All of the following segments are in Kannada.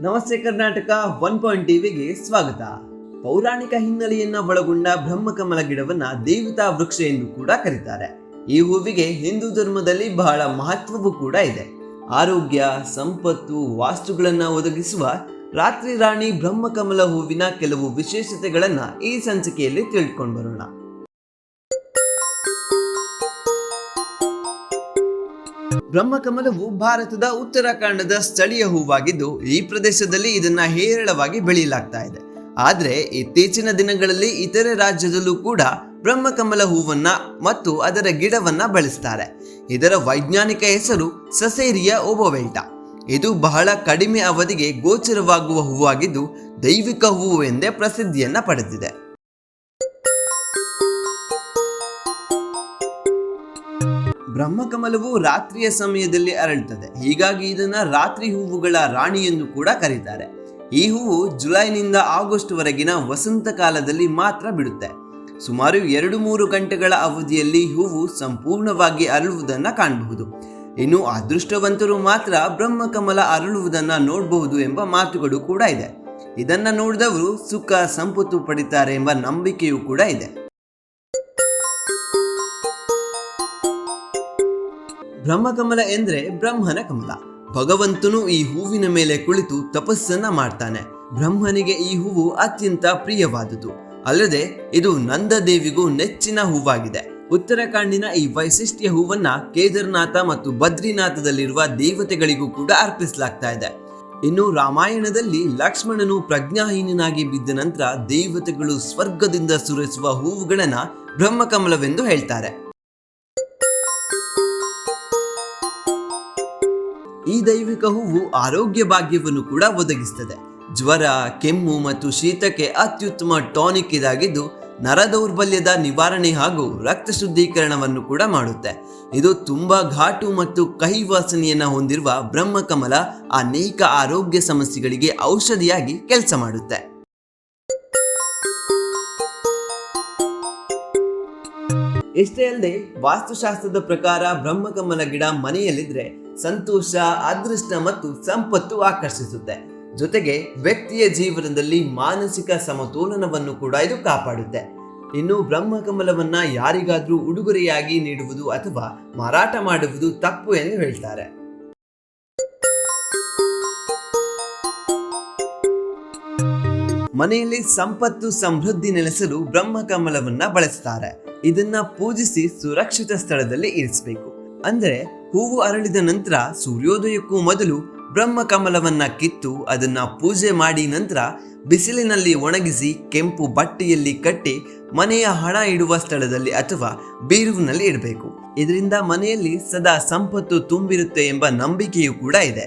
ನಮಸ್ತೆ ಕರ್ನಾಟಕ ಒನ್ ಪಾಯಿಂಟ್ ಟಿವಿಗೆ ಸ್ವಾಗತ. ಪೌರಾಣಿಕ ಹಿನ್ನೆಲೆಯನ್ನ ಒಳಗೊಂಡ ಬ್ರಹ್ಮಕಮಲ ಗಿಡವನ್ನ ದೇವತಾ ವೃಕ್ಷ ಎಂದು ಕೂಡ ಕರೀತಾರೆ. ಈ ಹೂವಿಗೆ ಹಿಂದೂ ಧರ್ಮದಲ್ಲಿ ಬಹಳ ಮಹತ್ವವೂ ಕೂಡ ಇದೆ. ಆರೋಗ್ಯ, ಸಂಪತ್ತು, ವಾಸ್ತುಗಳನ್ನ ಒದಗಿಸುವ ರಾತ್ರಿ ರಾಣಿ ಬ್ರಹ್ಮಕಮಲ ಹೂವಿನ ಕೆಲವು ವಿಶೇಷತೆಗಳನ್ನ ಈ ಸಂಚಿಕೆಯಲ್ಲಿ ತಿಳ್ಕೊಂಡು ಬರೋಣ. ಬ್ರಹ್ಮಕಮಲವು ಭಾರತದ ಉತ್ತರಾಖಂಡದ ಸ್ಥಳೀಯ ಹೂವಾಗಿದ್ದು, ಈ ಪ್ರದೇಶದಲ್ಲಿ ಇದನ್ನ ಹೇರಳವಾಗಿ ಬೆಳೆಯಲಾಗ್ತಾ ಇದೆ. ಆದರೆ, ಇತ್ತೀಚಿನ ದಿನಗಳಲ್ಲಿ ಇತರೆ ರಾಜ್ಯದಲ್ಲೂ ಕೂಡ ಬ್ರಹ್ಮಕಮಲ ಹೂವನ್ನ ಮತ್ತು ಅದರ ಗಿಡವನ್ನ ಬೆಳೆಸ್ತಾರೆ. ಇದರ ವೈಜ್ಞಾನಿಕ ಹೆಸರು ಸಸೇರಿಯ ಓಬೋವೆಲ್ಟಾ ಇದು ಬಹಳ ಕಡಿಮೆ ಅವಧಿಗೆ ಗೋಚರವಾಗುವ ಹೂವಾಗಿದ್ದು, ದೈವಿಕ ಹೂವು ಎಂದೇ ಪ್ರಸಿದ್ಧಿಯನ್ನ ಪಡೆದಿದೆ. ಬ್ರಹ್ಮಕಮಲವು ರಾತ್ರಿಯ ಸಮಯದಲ್ಲಿ ಅರಳುತ್ತದೆ ಹೀಗಾಗಿ ಇದನ್ನು ರಾತ್ರಿ ಹೂವುಗಳ ರಾಣಿ ಎಂದು ಕೂಡ ಕರೀತಾರೆ. ಈ ಹೂವು ಜುಲೈನಿಂದ ಆಗಸ್ಟ್ ವರೆಗಿನ ವಸಂತ ಕಾಲದಲ್ಲಿ ಮಾತ್ರ ಬಿಡುತ್ತೆ. ಸುಮಾರು ಎರಡು ಮೂರು ಗಂಟೆಗಳ ಅವಧಿಯಲ್ಲಿ ಹೂವು ಸಂಪೂರ್ಣವಾಗಿ ಅರಳುವುದನ್ನ ಕಾಣಬಹುದು. ಇನ್ನು ಅದೃಷ್ಟವಂತರು ಮಾತ್ರ ಬ್ರಹ್ಮಕಮಲ ಅರಳುವುದನ್ನ ನೋಡಬಹುದು ಎಂಬ ಮಾತುಗಳು ಕೂಡ ಇದೆ. ಇದನ್ನು ನೋಡಿದವರು ಸುಖ, ಸಂಪತ್ತು ಪಡಿತಾರೆ ಎಂಬ ನಂಬಿಕೆಯೂ ಕೂಡ ಇದೆ. ಬ್ರಹ್ಮಕಮಲ ಎಂದ್ರೆ ಬ್ರಹ್ಮನ ಕಮಲ. ಭಗವಂತನು ಈ ಹೂವಿನ ಮೇಲೆ ಕುಳಿತು ತಪಸ್ಸನ್ನ ಮಾಡ್ತಾನೆ. ಬ್ರಹ್ಮನಿಗೆ ಈ ಹೂವು ಅತ್ಯಂತ ಪ್ರಿಯವಾದುದು ಅಲ್ಲದೆ, ಇದು ನಂದದೇವಿಗೂ ನೆಚ್ಚಿನ ಹೂವಾಗಿದೆ. ಉತ್ತರಾಖಂಡಿನ ಈ ವೈಶಿಷ್ಟ್ಯ ಹೂವನ್ನ ಕೇದಾರನಾಥ ಮತ್ತು ಬದ್ರಿನಾಥದಲ್ಲಿರುವ ದೇವತೆಗಳಿಗೂ ಕೂಡ ಅರ್ಪಿಸಲಾಗ್ತಾ ಇದೆ. ಇನ್ನು ರಾಮಾಯಣದಲ್ಲಿ ಲಕ್ಷ್ಮಣನು ಪ್ರಜ್ಞಾಹೀನನಾಗಿ ಬಿದ್ದ ನಂತರ ದೇವತೆಗಳು ಸ್ವರ್ಗದಿಂದ ಸುರಿಸುವ ಹೂವುಗಳನ್ನ ಬ್ರಹ್ಮಕಮಲವೆಂದು ಹೇಳ್ತಾರೆ. ಈ ದೈವಿಕ ಹೂವು ಆರೋಗ್ಯ ಭಾಗ್ಯವನ್ನು ಕೂಡ ಒದಗಿಸ್ತದೆ. ಜ್ವರ, ಕೆಮ್ಮು ಮತ್ತು ಶೀತಕ್ಕೆ ಅತ್ಯುತ್ತಮ ಟಾನಿಕ್ ಇದಾಗಿದ್ದು, ನರ ದೌರ್ಬಲ್ಯದ ನಿವಾರಣೆ ಹಾಗೂ ರಕ್ತ ಶುದ್ಧೀಕರಣವನ್ನು ಕೂಡ ಮಾಡುತ್ತೆ. ಇದು ತುಂಬಾ ಘಾಟು ಮತ್ತು ಕಹಿ ವಾಸನೆಯನ್ನು ಹೊಂದಿರುವ ಬ್ರಹ್ಮಕಮಲ ಅನೇಕ ಆರೋಗ್ಯ ಸಮಸ್ಯೆಗಳಿಗೆ ಔಷಧಿಯಾಗಿ ಕೆಲಸ ಮಾಡುತ್ತೆ. ಇಷ್ಟೇ ಅಲ್ಲದೆ ವಾಸ್ತುಶಾಸ್ತ್ರದ ಪ್ರಕಾರ ಬ್ರಹ್ಮಕಮಲ ಗಿಡ ಮನೆಯಲ್ಲಿದ್ರೆ ಸಂತೋಷ, ಅದೃಷ್ಟ ಮತ್ತು ಸಂಪತ್ತು ಆಕರ್ಷಿಸುತ್ತೆ. ಜೊತೆಗೆ ವ್ಯಕ್ತಿಯ ಜೀವನದಲ್ಲಿ ಮಾನಸಿಕ ಸಮತೋಲನವನ್ನು ಕೂಡ ಇದು ಕಾಪಾಡುತ್ತೆ. ಇನ್ನು ಬ್ರಹ್ಮಕಮಲವನ್ನ ಯಾರಿಗಾದ್ರೂ ಉಡುಗೊರೆಯಾಗಿ ನೀಡುವುದು ಅಥವಾ ಮಾರಾಟ ಮಾಡುವುದು ತಪ್ಪು ಎಂದು ಹೇಳ್ತಾರೆ. ಮನೆಯಲ್ಲಿ ಸಂಪತ್ತು ಸಮೃದ್ಧಿ ನೆಲೆಸಲು ಬ್ರಹ್ಮಕಮಲವನ್ನ ಬಳಸ್ತಾರೆ. ಇದನ್ನ ಪೂಜಿಸಿ ಸುರಕ್ಷಿತ ಸ್ಥಳದಲ್ಲಿ ಇರಿಸಬೇಕು. ಅಂದ್ರೆ ಹೂವು ಅರಳಿದ ನಂತರ ಸೂರ್ಯೋದಯಕ್ಕೂ ಮೊದಲು ಬ್ರಹ್ಮಕಮಲವನ್ನ ಕಿತ್ತು ಅದನ್ನ ಪೂಜೆ ಮಾಡಿ ನಂತರ ಬಿಸಿಲಿನಲ್ಲಿ ಒಣಗಿಸಿ ಕೆಂಪು ಬಟ್ಟೆಯಲ್ಲಿ ಕಟ್ಟಿ ಮನೆಯ ಹಣ ಇಡುವ ಸ್ಥಳದಲ್ಲಿ ಅಥವಾ ಬೀರುವಿನಲ್ಲಿ ಇಡಬೇಕು. ಇದರಿಂದ ಮನೆಯಲ್ಲಿ ಸದಾ ಸಂಪತ್ತು ತುಂಬಿರುತ್ತೆ ಎಂಬ ನಂಬಿಕೆಯೂ ಕೂಡ ಇದೆ.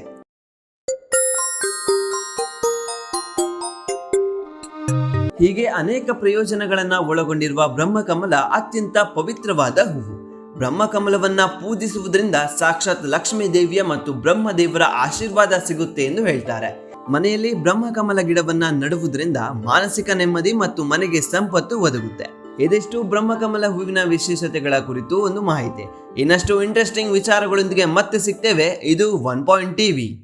ಹೀಗೆ ಅನೇಕ ಪ್ರಯೋಜನಗಳನ್ನು ಒಳಗೊಂಡಿರುವ ಬ್ರಹ್ಮಕಮಲ ಅತ್ಯಂತ ಪವಿತ್ರವಾದ ಹೂವು. ಬ್ರಹ್ಮಕಮಲವನ್ನ ಪೂಜಿಸುವುದರಿಂದ ಸಾಕ್ಷಾತ್ ಲಕ್ಷ್ಮೀ ದೇವಿಯ ಮತ್ತು ಬ್ರಹ್ಮದೇವರ ಆಶೀರ್ವಾದ ಸಿಗುತ್ತೆ ಎಂದು ಹೇಳ್ತಾರೆ. ಮನೆಯಲ್ಲಿ ಬ್ರಹ್ಮಕಮಲ ಗಿಡವನ್ನ ನಡುವುದರಿಂದ ಮಾನಸಿಕ ನೆಮ್ಮದಿ ಮತ್ತು ಮನೆಗೆ ಸಂಪತ್ತು ಒದಗುತ್ತೆ. ಇದಿಷ್ಟು ಬ್ರಹ್ಮಕಮಲ ಹೂವಿನ ವಿಶೇಷತೆಗಳ ಕುರಿತು ಒಂದು ಮಾಹಿತಿ. ಇನ್ನಷ್ಟು ಇಂಟ್ರೆಸ್ಟಿಂಗ್ ವಿಚಾರಗಳೊಂದಿಗೆ ಮತ್ತೆ ಸಿಗ್ತೇವೆ. ಇದು ಒನ್ ಪಾಯಿಂಟ್ ಟಿವಿ